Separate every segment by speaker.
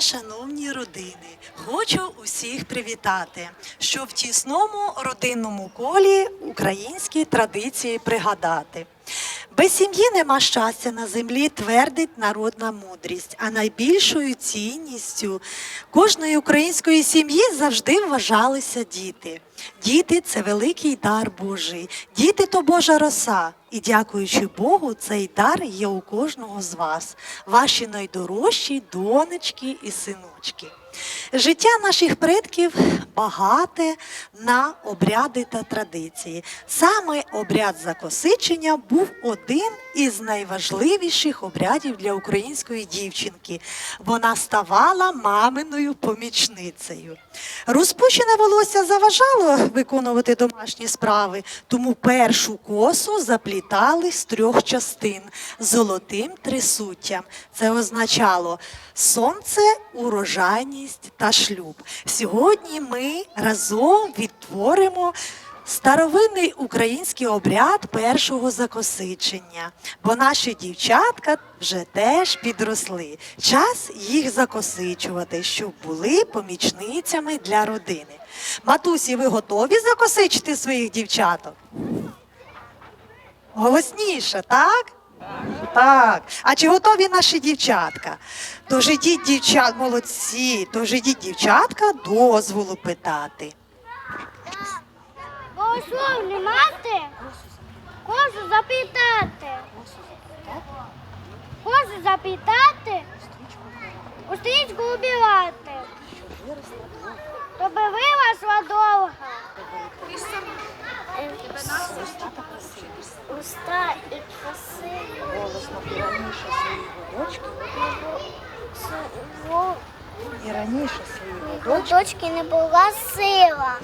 Speaker 1: шановні родини, хочу усіх привітати, що в тісному родинному колі українські традиції пригадати. Без сім'ї нема щастя на землі, твердить народна мудрість. А найбільшою цінністю кожної української сім'ї завжди вважалися діти. Діти це великий дар Божий. Діти то Божа роса. І дякуючи Богу, цей дар є у кожного з вас, ваші найдорожчі донечки і синочки. Життя наших предків багате на обряди та традиції. Саме обряд закосичення був один із найважливіших обрядів для української дівчинки. Вона ставала маминою помічницею. Розпущене волосся заважало виконувати домашні справи, тому першу косу заплітали з трьох частин золотим трисуттям. Це означало сонце, урожайність та шлюб. Сьогодні ми разом відтворимо старовинний український обряд першого закосичення, бо наші дівчатка вже теж підросли. Час їх закосичувати, щоб були помічницями для родини. Матусі, ви готові закосичити своїх дівчаток? Голосніше, так? Так. А чи готові наші дівчатка? Тож ідіть, дівчат, молодці, тож ідіть, дівчатка, дозволу питати.
Speaker 2: Голословні мати, кожу запитати. Кожу запитати, у стрічку убивати. Тобі виросла довга. Уста і красиві.
Speaker 1: І раніше свої
Speaker 2: У дочки не була сила.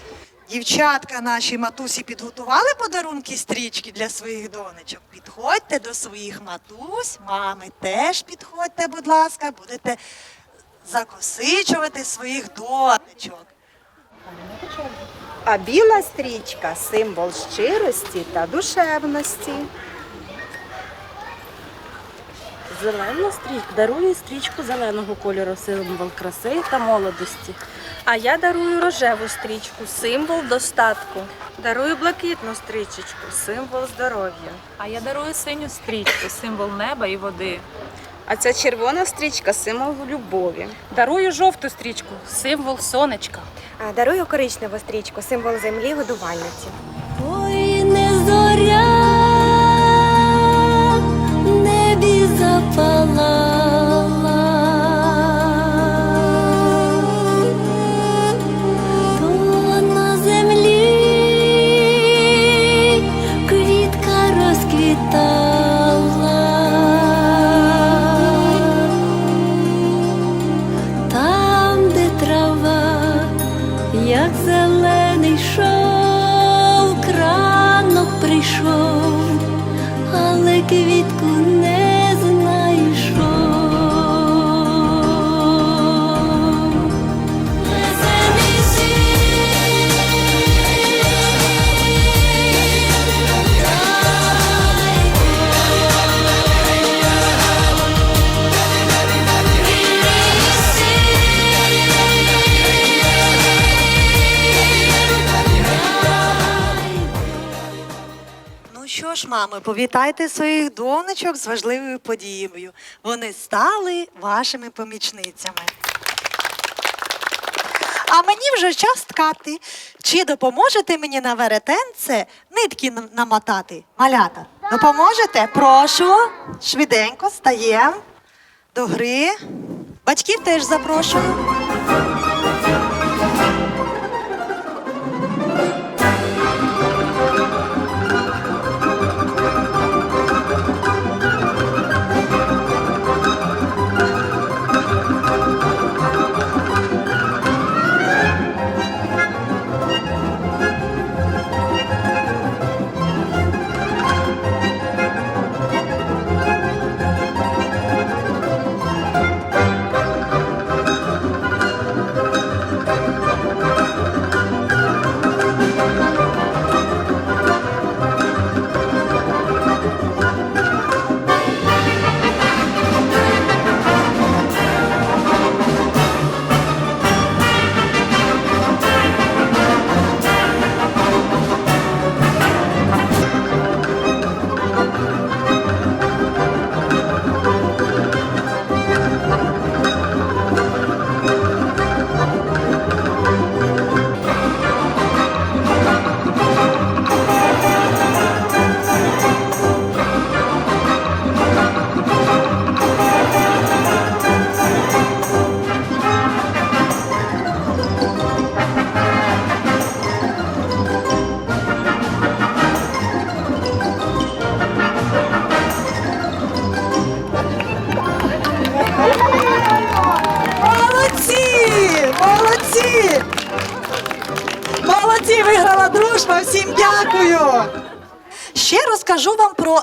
Speaker 1: Дівчатка наші матусі підготували подарунки стрічки для своїх донечок. Підходьте до своїх матусь, мами теж підходьте, будь ласка, будете закосичувати своїх донечок.
Speaker 3: А біла стрічка символ щирості та душевності.
Speaker 4: Зелена стрічка дарує стрічку зеленого кольору, символ краси та молодості.
Speaker 5: А я дарую рожеву стрічку, символ достатку. Дарую блакитну стрічечку, символ здоров'я.
Speaker 6: А я дарую синю стрічку, символ неба і води.
Speaker 3: А ця червона стрічка символ любові.
Speaker 6: Дарую жовту стрічку, символ сонечка.
Speaker 7: А, Дарую коричневу стрічку, символ землі, годувальниці.
Speaker 8: Але
Speaker 1: мами, повітайте своїх донечок з важливою подією. Вони стали вашими помічницями. А мені вже час ткати. Чи допоможете мені на веретенце нитки намотати? Малята, допоможете? Прошу. Швиденько стаємо до гри. Батьків теж запрошую.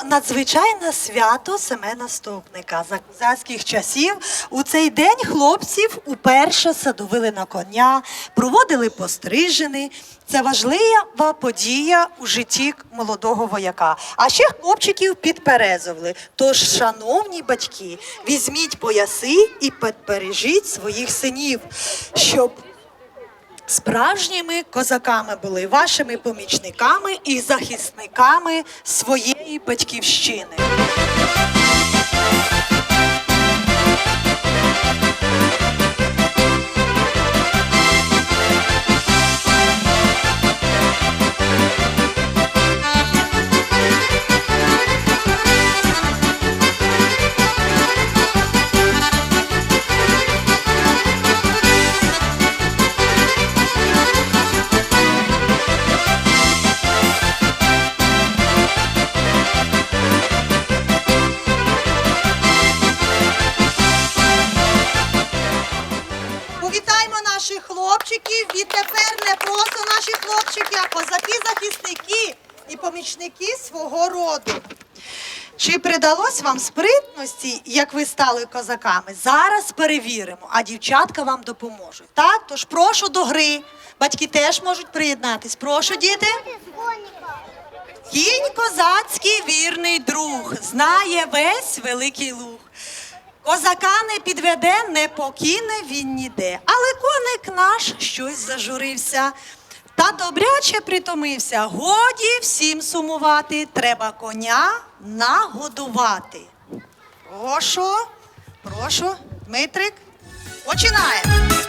Speaker 1: Надзвичайне свято Семена Стопника. За козацьких часів у цей день хлопців уперше садовили на коня, проводили пострижені. Це важлива подія у житті молодого вояка. А ще хлопчиків підперезували. Тож, шановні батьки, візьміть пояси і підпережіть своїх синів, щоб Справжніми козаками були вашими помічниками і захисниками своєї батьківщини. Хлопчиків. Відтепер не просто наші хлопчики, а козаки-захисники і помічники свого роду. Чи придалось вам спритності, як ви стали козаками? Зараз перевіримо, а дівчатка вам допоможуть. Так, тож прошу до гри. Батьки теж можуть приєднатись. Прошу, діти. Кінь козацький вірний друг, знає весь великий луг. Козака не підведе, не покине він ніде. Але коник наш щось зажурився. Та добряче притомився. Годі всім сумувати, треба коня нагодувати. Прошу, прошу, Дмитрик, починаємо.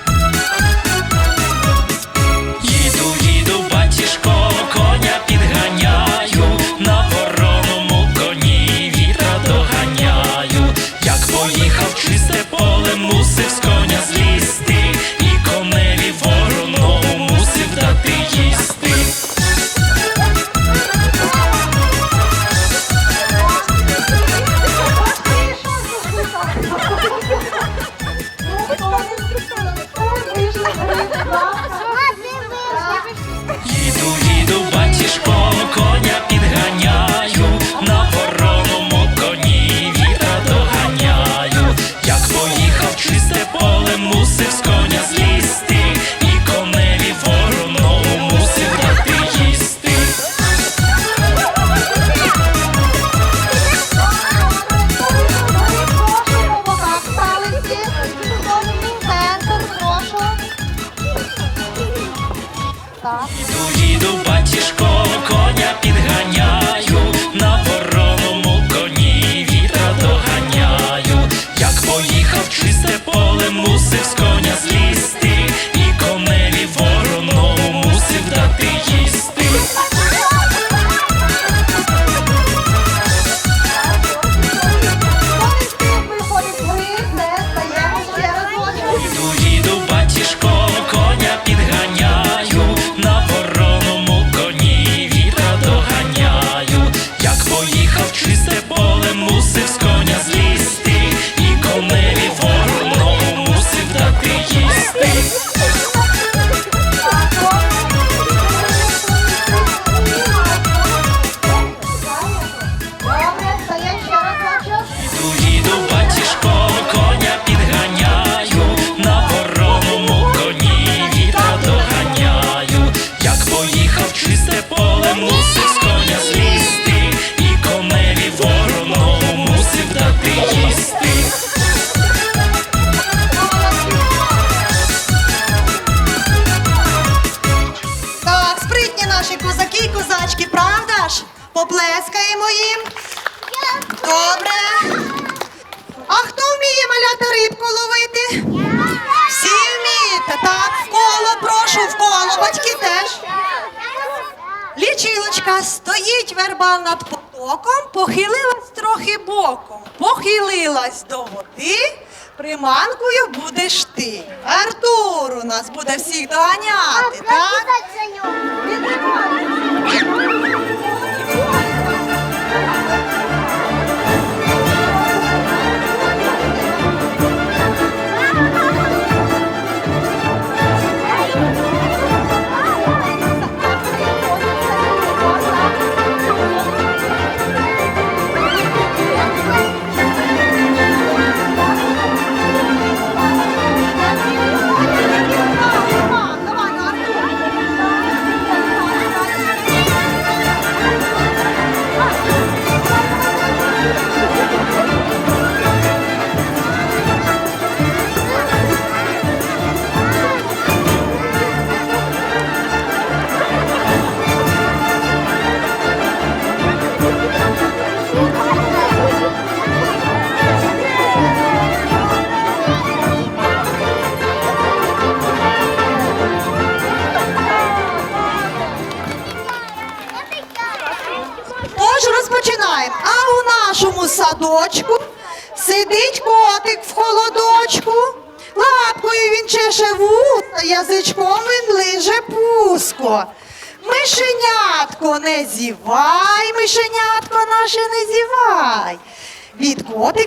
Speaker 1: До води, приманкою будеш ти. Артур у нас буде всіх доганяти, так?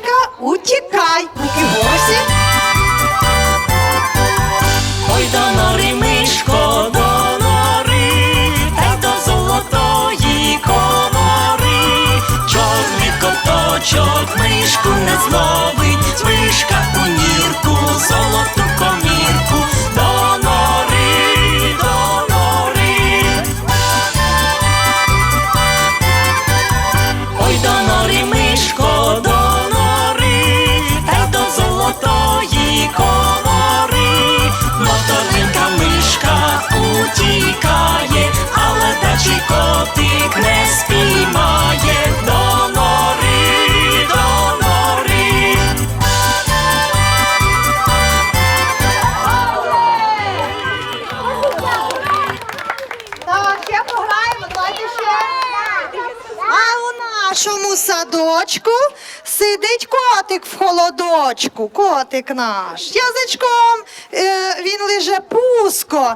Speaker 1: Котика утікай, поки госі.
Speaker 7: Ой, до нори, мишко, до нори, та й до золотої комори. Чорний коточок мишку не зловить, мишка у нірку, золоту утікає, але дачі котик не спіймає. До нори, до нори.
Speaker 1: А у нашому садочку сидить котик в холодочку. Котик наш. Язичком е, він лиже пуско.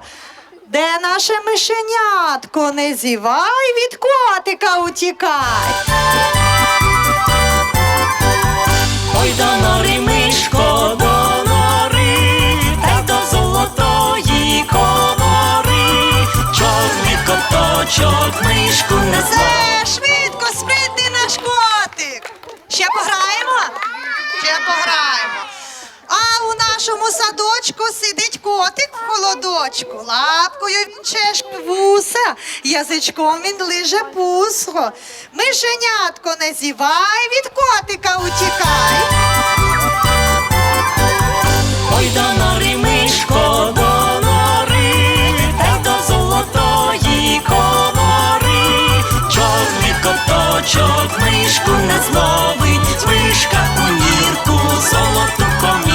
Speaker 1: Де наше мишенятко? Не зівай, від котика утікай.
Speaker 7: Ой, до нори, мишко, до нори, та до золотої комори. Чорний коточок мишку не
Speaker 1: нашому садочку сидить котик в холодочку. Лапкою він чешке вуса, язичком він лиже пусго. Мишенятко не зівай, від котика утікай.
Speaker 7: Ой, до нори, мишко, до нори, та до золотої комори. Чорний коточок мишку не зловить, мишка у нірку, золоту комірку,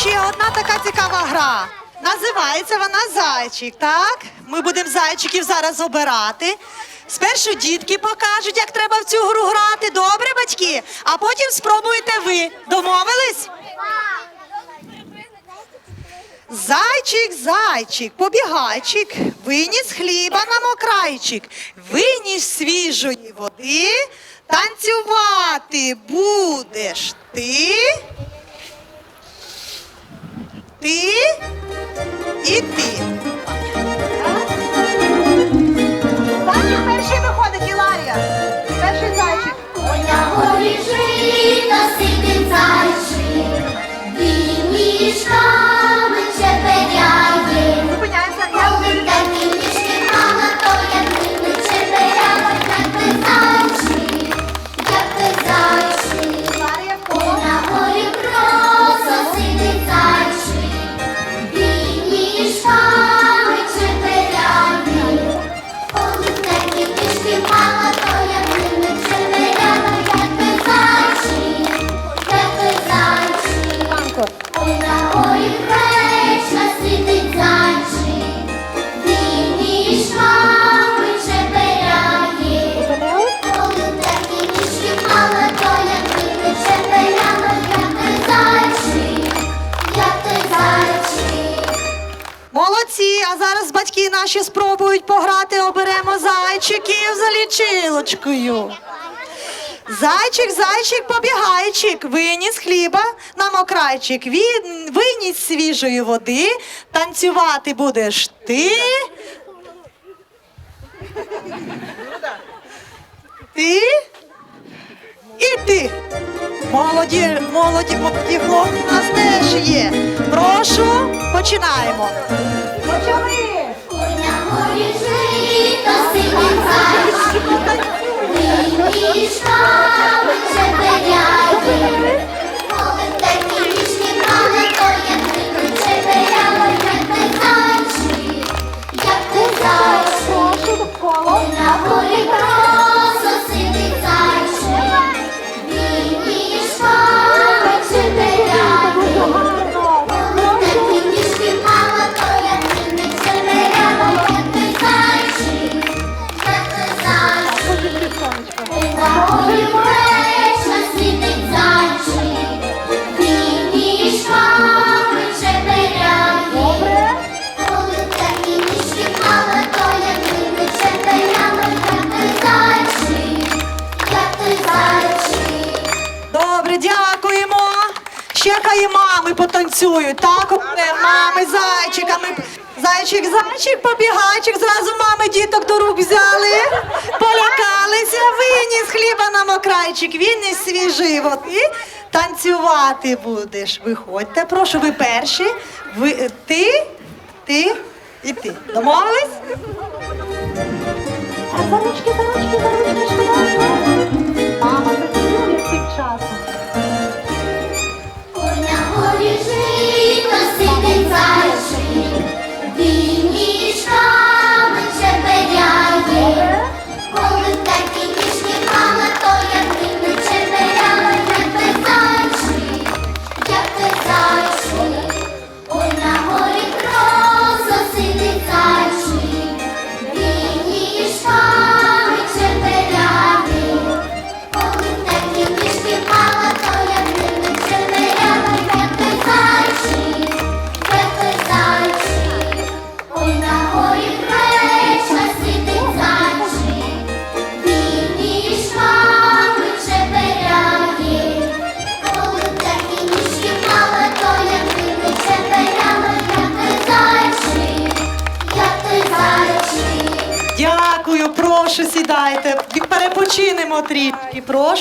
Speaker 1: ще одна така цікава гра. Називається вона зайчик, так? Ми будемо зайчиків зараз обирати. Спершу дітки покажуть, як треба в цю гру грати. Добре, батьки? А потім спробуйте ви. Домовились? Зайчик, зайчик, побігайчик, виніс хліба на мокрайчик, виніс свіжої води, танцювати будеш ти. Ти і ти. Зайчик перший виходить, Іларія. Перший зайчик.
Speaker 9: Ой, на горі жито сидить зайчик, він ніжками
Speaker 1: 心花。Наші спробують пограти, оберемо зайчиків за лічилочкою. Зайчик, зайчик, побігайчик, виніс хліба на мокрайчик, виніс свіжої води, танцювати будеш ти. Ти і ти. Молоді, молоді, молоді хлопці у нас теж є. Прошу, починаємо. Почали.
Speaker 9: Як ти зайчик,
Speaker 1: як ти зайчик мокрайчик, виніс свій живот і танцювати будеш. Виходьте, прошу, ви перші. Ви, ти, ти і ти. Домовились? А за ручки, за ручки, за ручки, Мама працює тим часом.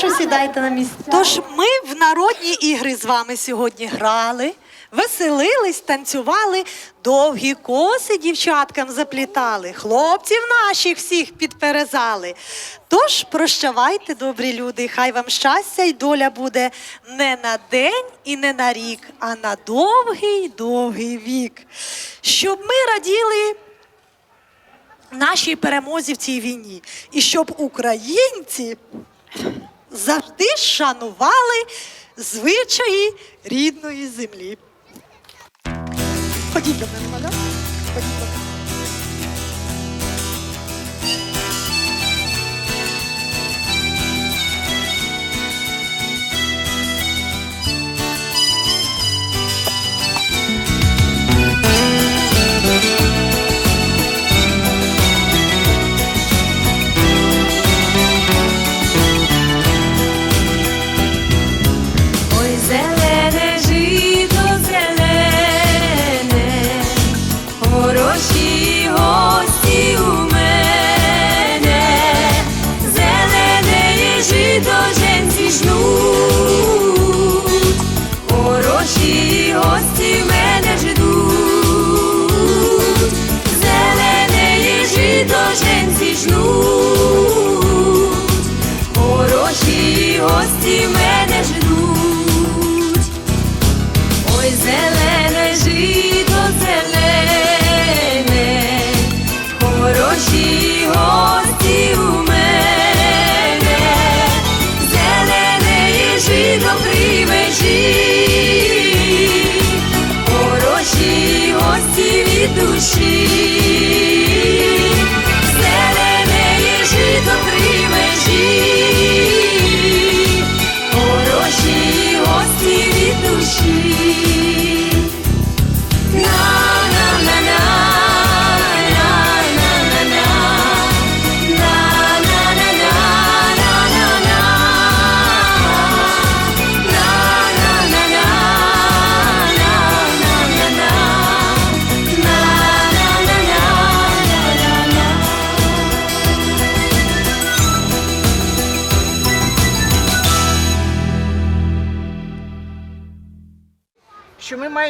Speaker 1: Прошу сідайте на місце. Тож ми в народні ігри з вами сьогодні грали, веселились, танцювали, довгі коси дівчаткам заплітали, хлопців наших всіх підперезали. Тож прощавайте, добрі люди, хай вам щастя й доля буде не на день і не на рік, а на довгий довгий вік. Щоб ми раділи нашій перемозі в цій війні. І щоб українці завжди шанували звичаї рідної землі. Ходіть до мене,
Speaker 10: see.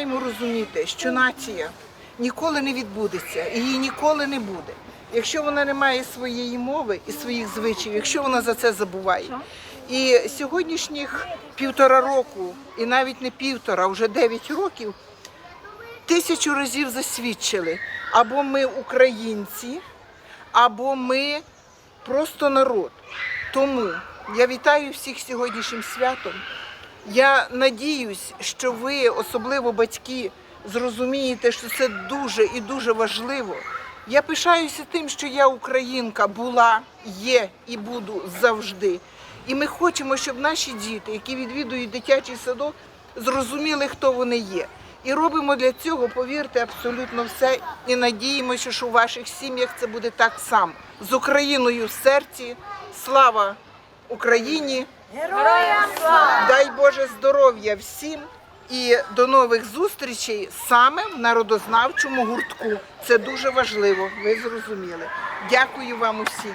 Speaker 10: Маємо розуміти, що нація ніколи не відбудеться, і її ніколи не буде. Якщо вона не має своєї мови і своїх звичаїв, якщо вона за це забуває. І сьогоднішніх півтора року, і навіть не півтора, вже дев'ять років, тисячу разів засвідчили, або ми українці, або ми просто народ. Тому я вітаю всіх сьогоднішнім святом. Я надіюсь, що ви, особливо батьки, зрозумієте, що це дуже і дуже важливо. Я пишаюся тим, що я українка була, є і буду завжди. І ми хочемо, щоб наші діти, які відвідують дитячий садок, зрозуміли, хто вони є. І робимо для цього, повірте, абсолютно все. І надіємося, що у ваших сім'ях це буде так само. З Україною в серці. Слава Україні! Дай Боже здоров'я всім і до нових зустрічей саме в народознавчому гуртку. Це дуже важливо, ви зрозуміли. Дякую вам усім.